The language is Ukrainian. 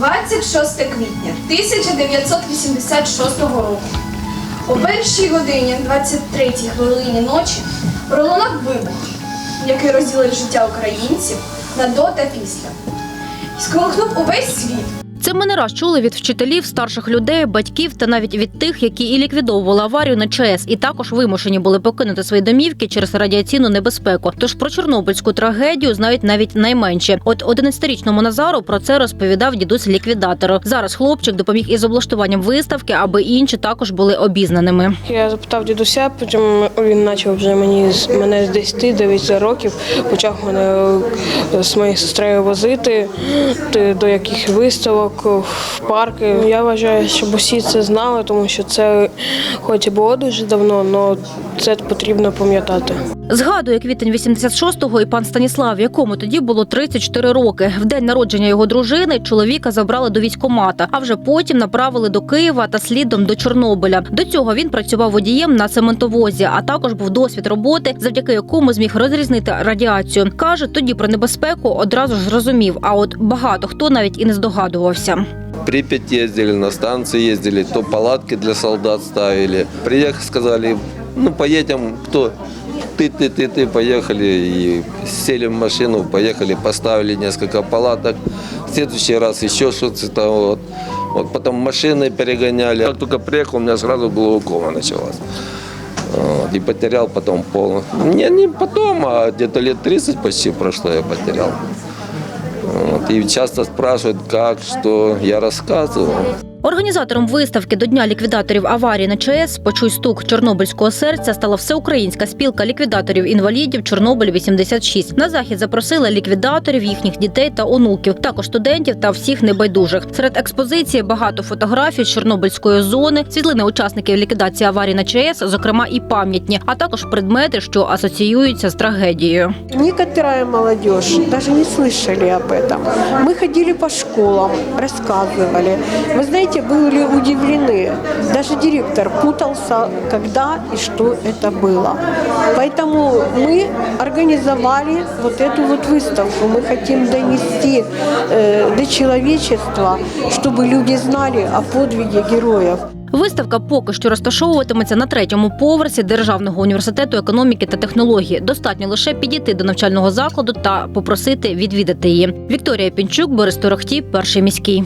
26 квітня 1986 року. О першій годині 23 хвилині ночі пролунав вибух, який розділив життя українців на до та після. І сколихнув увесь світ. Це ми не раз чули від вчителів, старших людей, батьків та навіть від тих, які і ліквідовували аварію на ЧАЕС, і також вимушені були покинути свої домівки через радіаційну небезпеку. Тож про чорнобильську трагедію знають навіть найменші. От 11-річному Назару про це розповідав дідусь ліквідатору. Зараз хлопчик допоміг із облаштуванням виставки, аби інші також були обізнаними. Я запитав дідуся, потім він почав вже мені з мене з 10-9 років, почав мене з моєю сестрою возити до яких виставок, в парки. Я вважаю, щоб усі це знали, тому що це хоч і було дуже давно, але це потрібно пам'ятати. Згадує квітень 86-го і пан Станіслав, якому тоді було 34 роки. В день народження його дружини чоловіка забрали до військкомата, а вже потім направили до Києва та слідом до Чорнобиля. До цього він працював водієм на цементовозі, а також був досвід роботи, завдяки якому зміг розрізнити радіацію. каже, тоді про небезпеку одразу ж зрозумів. А от багато хто навіть і не здогадувався. Припять ездили, на станции ездили, то палатки для солдат ставили. Приехали, сказали, ну поедем, кто? Ты, ты, ты, ты, поехали. И сели в машину, поехали, поставили несколько палаток. В следующий раз еще что-то вот. Вот потом машины перегоняли. Как только приехал, у меня сразу глаукома началась. Вот, и потерял потом полностью. Не, не потом, а где-то лет 30 почти прошло, я потерял. Вот, и часто спрашивают, как, что. Я рассказывал. Організатором виставки до дня ліквідаторів аварії на ЧАЕС «Почуй стук Чорнобильського серця стала всеукраїнська спілка ліквідаторів інвалідів Чорнобиль 86 На захід запросили ліквідаторів, їхніх дітей та онуків, також студентів та всіх небайдужих. Серед експозиції багато фотографій з Чорнобильської зони, світлини учасників ліквідації аварії на ЧАЕС, зокрема і пам'ятні, а також предмети, що асоціюються з трагедією. Некоторая молодежь даже не слышали об этом. Мы ходили по школам, рассказывали. Вы знаете, были удивлены. Даже директор путался, когда и что это было. Поэтому мы организовали вот эту вот выставку. Мы хотим донести э, до человечества, чтобы люди знали о подвиге героев. Виставка поки що розташовуватиметься на третьому поверсі Державного університету економіки та технології. Достатньо лише підійти до навчального закладу та попросити відвідати її. Вікторія Пінчук, Борис Торохтій, перший міський.